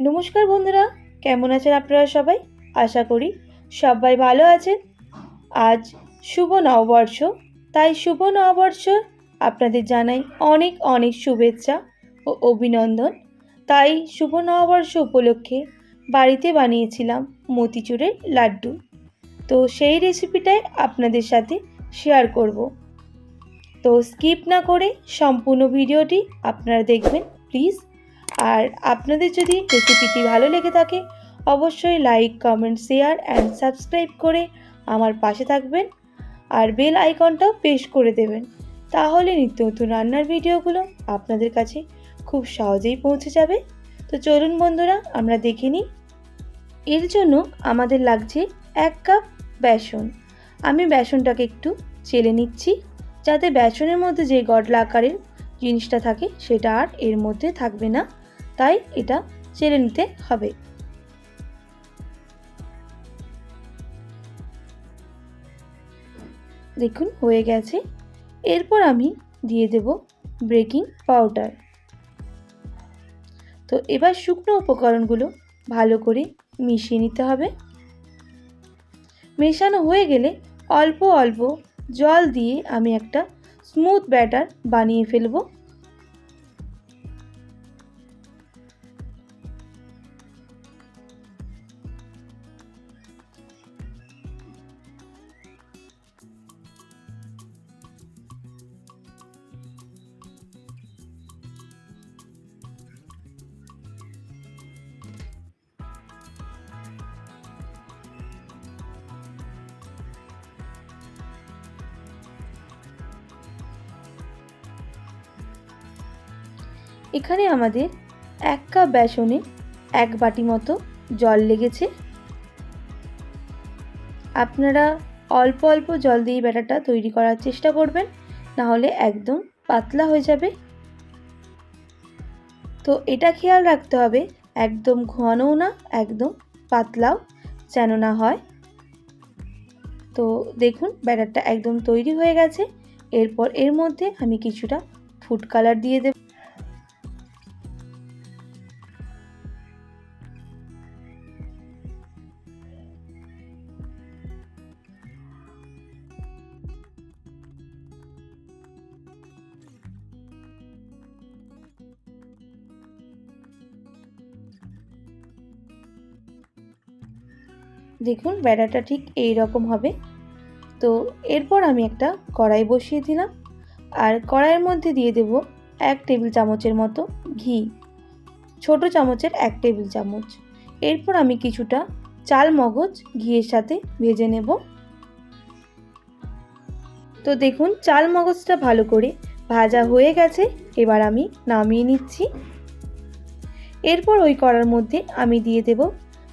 নমস্কার বন্ধুরা, কেমন আছেন আপনারা সবাই? আশা করি সবাই ভালো আছেন। আজ শুভ নববর্ষ, তাই শুভ নববর্ষ আপনাদের জানাই অনেক অনেক শুভেচ্ছা ও অভিনন্দন। তাই শুভ নববর্ষ উপলক্ষে বাড়িতে বানিয়েছিলাম মতিচুরের লাড্ডু। তো সেই রেসিপিটাই আপনাদের সাথে শেয়ার করব। তো স্কিপ না করে সম্পূর্ণ ভিডিওটি আপনারা দেখবেন প্লিজ আর আপনাদের যদি রেসিপিটি ভালো লেগে থাকে, অবশ্যই like comment share and subscribe করে আমার পাশে থাকবেন আর বেল আইকনটাও প্রেস করে দেবেন। তাহলে নিত্য নতুন রান্নার ভিডিওগুলো আপনাদের কাছে খুব সহজেই পৌঁছে যাবে। তো চলুন বন্ধুরা, আমরা দেখে নিই। এর জন্য আমাদের লাগছে এক কাপ বেসন। আমি বেসনটাকে একটু চেলে নিচ্ছি, যাতে বেসনের মধ্যে যে গডলা আকারের জিনিসটা থাকে সেটা আর এর মধ্যে থাকবে না। তাই এটা চেলে নিতে হবে। দেখুন, হয়ে গেছে। এরপর আমি দিয়ে দেব ব্রেকিং পাউডার। তো এবার শুকনো উপকরণগুলো ভালো করে মিশিয়ে নিতে হবে। মেশানো হয়ে গেলে অল্প অল্প জল দিয়ে আমি একটা স্মুথ ব্যাটার বানিয়ে ফেলব। এখানে আমাদের এক কাপ বেসনে এক বাটি মতো জল লেগেছে। আপনারা অল্প অল্প জল দিয়ে ব্যাটারটা তৈরি করার চেষ্টা করবেন না হলে একদম পাতলা হয়ে যাবে। তো এটা খেয়াল রাখতে হবে, একদম ঘনও না, একদম পাতলাও যেন না হয়। তো দেখুন, ব্যাটারটা একদম তৈরি হয়ে গেছে। এরপর এর মধ্যে আমি কিছুটা ফুড কালার দিয়ে দেব। দেখুন বেড়াটা ঠিক এই রকম হবে। তো এরপর আমি একটা কড়াই বসিয়ে দিলাম। আর কড়াইয়ের মধ্যে দিয়ে দেব এক টেবিল চামচের মতো ঘি। ছোট চামচের এক টেবিল চামচ। এরপর আমি কিছুটা চাল মগজ ঘিয়ের সাথে ভেজে নেব। তো দেখুন চাল মগজটা ভালো করে ভাজা হয়ে গেছে, এবার আমি নামিয়ে নিচ্ছি। এরপর ওই কড়ার মধ্যে আমি দিয়ে দেব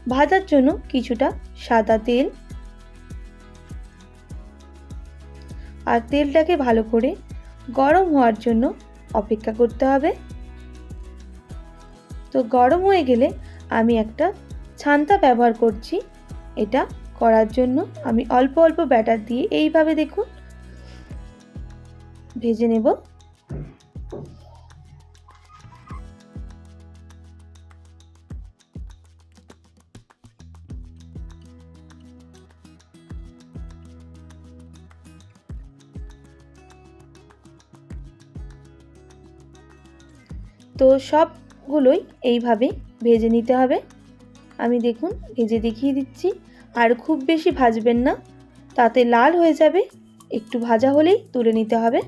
ভাজার জন্য কিছুটা সাদা তেল আর তেলটাকে ভালো করে গরম হওয়ার জন্য অপেক্ষা করতে হবে। তো গরম হয়ে গেলে আমি একটা ছান্তা ব্যবহার করছি। এটা করার জন্য আমি অল্প অল্প ব্যাটার দিয়ে এইভাবে দেখুন, ভেজে নেব। তো সবগুলোই এইভাবে ভেজে নিতে হবে। আমি দেখুন ভেজে দেখিয়ে দিচ্ছি। আর খুব বেশি ভাজবেন না, তাতে লাল হয়ে যাবে। একটু ভাজা হলেই তুলে নিতে হবে।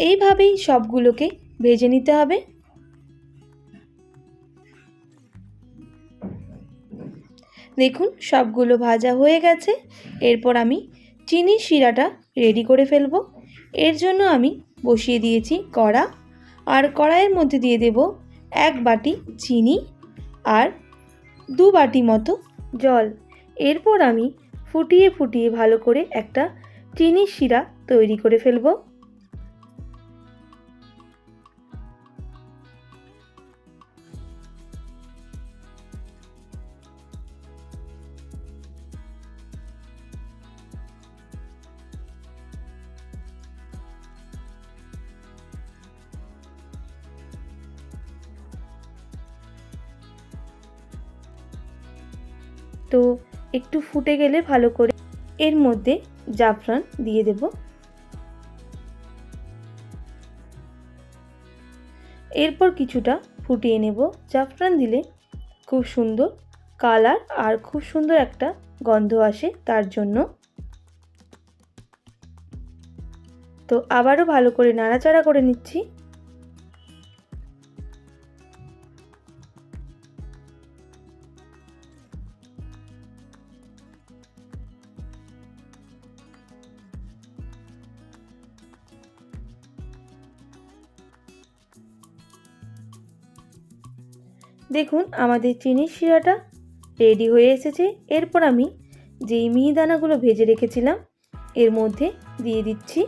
এইভাবেই সবগুলোকে ভেজে নিতে হবে। দেখুন, সবগুলো ভাজা হয়ে গেছে। এরপর আমি চিনির শিরাটা রেডি করে ফেলব। এর জন্য আমি বসিয়ে দিয়েছি কড়া। আর কড়াইয়ের মধ্যে দিয়ে দেব এক বাটি চিনি আর দু বাটি মতো জল। এরপর আমি ফুটিয়ে ফুটিয়ে ভালো করে একটা চিনির শিরা তৈরি করে ফেলব। তো একটু ফুটে গেলে ভালো করে এর মধ্যে জাফরান দিয়ে দেব। এরপর কিছুটা ফুটিয়ে নেব। জাফরান দিলে খুব সুন্দর কালার আর খুব সুন্দর একটা গন্ধ আসে তার জন্য। তো আবারও ভালো করে নাড়াচাড়া করে নিচ্ছি। দেখুন, আমাদের চিনির শিরাটা রেডি হয়ে এসেছে। এরপর আমি যেই মিহিদানাগুলো ভেজে রেখেছিলাম, এর মধ্যে দিয়ে দিচ্ছি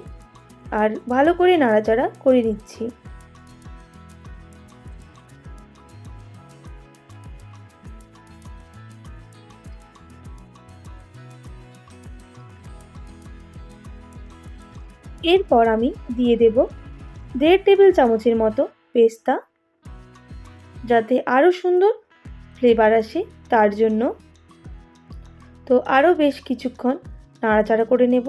আর ভালো করে নাড়াচাড়া করে নিচ্ছি। এরপর আমি দিয়ে দেব দেড় টেবিল চামচের মতো পেস্তা। যাতে আরও সুন্দর ফ্লেভার আসে তার জন্য। তো আরও বেশ কিছুক্ষণ নাড়াচাড়া করে নেব।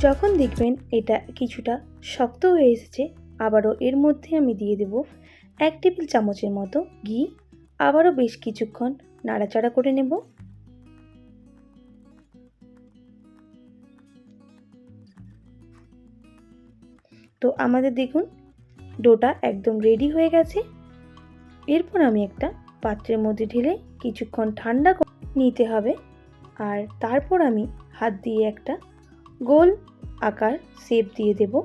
যখন দেখবেন এটা কিছুটা শক্ত হয়ে এসেছে, আবারও এর মধ্যে আমি দিয়ে দেব এক টেবিল চামচের মতো ঘি। আবারও বেশ কিছুক্ষণ নাড়াচাড়া করে নেব। তো আমাদের দেখুন, ডোটা একদম রেডি হয়ে গেছে। এরপর আমি একটা পাত্রের মধ্যে ঢেলে কিছুক্ষণ ঠান্ডা নিতে হবে। আর তারপর আমি হাত দিয়ে একটা গোল আকার শেপ দিয়ে দেব।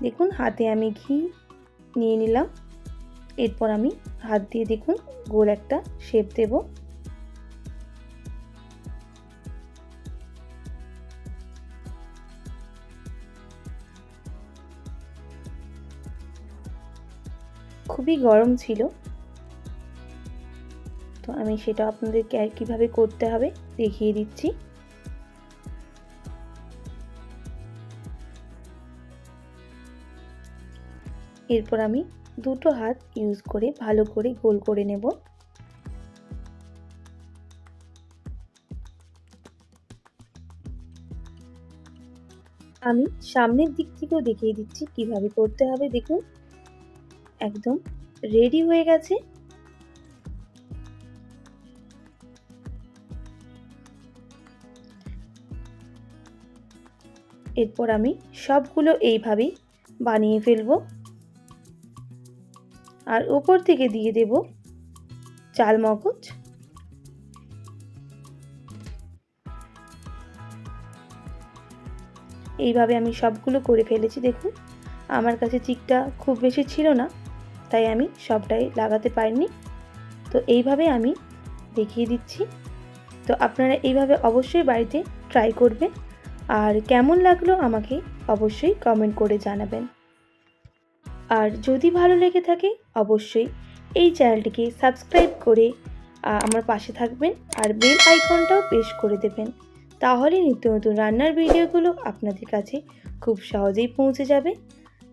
দেখুন, হাতে আমি ঘি নিয়ে নিলাম। এরপর আমি হাত দিয়ে দেখুন, গোল একটা শেপ দেব। খুবই গরম ছিল। আমি সেটা আপনাদেরকে আর কীভাবে করতে হবে দেখিয়ে দিচ্ছি। এরপর আমি দুটো হাত ইউজ করে ভালো করে গোল করে নেব। আমি সামনের দিক থেকেও দেখিয়ে দিচ্ছি কীভাবে করতে হবে। দেখুন, একদম রেডি হয়ে গেছে। এরপর আমি সবগুলো এইভাবেই বানিয়ে ফেলব। আর ওপর থেকে দিয়ে দেব চাল মগজ। এইভাবে আমি সবগুলো করে ফেলেছি, দেখুন। আমার কাছে চিকটা খুব বেশি ছিল না, তাই আমি সবটাই লাগাতে পারিনি। তো এইভাবে আমি দেখিয়ে দিচ্ছি। তো আপনারা এইভাবে অবশ্যই বাড়িতে ট্রাই করবেন। আর কেমন লাগল আমাকে অবশ্যই কমেন্ট করে জানাবেন। আর যদি ভালো লেগে থাকে, অবশ্যই এই চ্যানেলটিকে সাবস্ক্রাইব করে আমার পাশে থাকবেন আর বেল আইকনটাও প্রেস করে দেবেন। তাহলে নিত্য নতুন রান্নার ভিডিওগুলো আপনাদের কাছে খুব সহজেই পৌঁছে যাবে।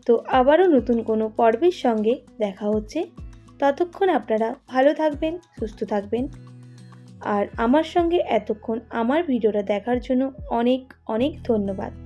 তো আবারও নতুন কোনো পর্বের সঙ্গে দেখা হচ্ছে। ততক্ষণ আপনারা ভালো থাকবেন, সুস্থ থাকবেন। আর আমার সঙ্গে এতক্ষণ আমার ভিডিওটা দেখার জন্য অনেক অনেক ধন্যবাদ।